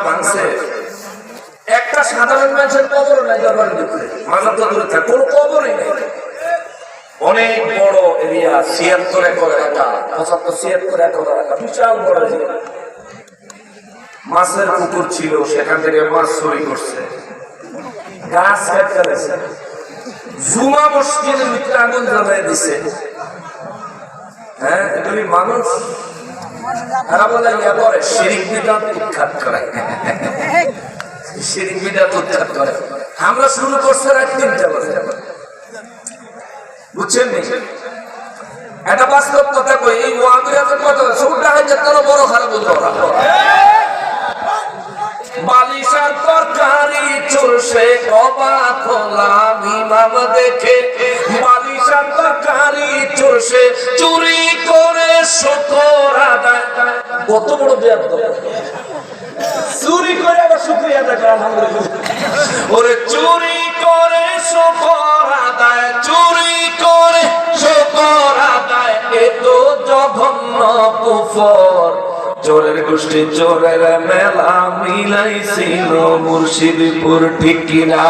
ভাঙছে। একটা সাধারণ মানুষের কবর নাই দূরে থাকে কোনো কবরই নেই। অনেক বড় এরিয়া পঁচাত্তর বিশাল বড় মাছের পুকুর ছিল, সেখান থেকে মাছ চুরি করছে। গাছ দিছে জুমা মসজিদের আগুন জ্বালাই দিছে। হ্যাঁ এগুলি মানুষ? তারা বলে করে শিরিক বিদাত উৎখাত করে। শিরিক বিদাত উৎখাত করে। আমরা শুরু তিনটা বাজে বুঝছেন এটা বাস্তব কথা কই, এই বড় খারাপ বালিশার তরকারি চলছে ইমাম দেখে। বালিশার তরকারি চলছে, চুরি চুরি করে শকর আদায়, চুরি করে শকর আদায়, এ তো জঘন্য কুফর। চোরের গোষ্ঠী, চোরের মেলা মিলাইছিল মুর্শিদপুর ঠিকিরা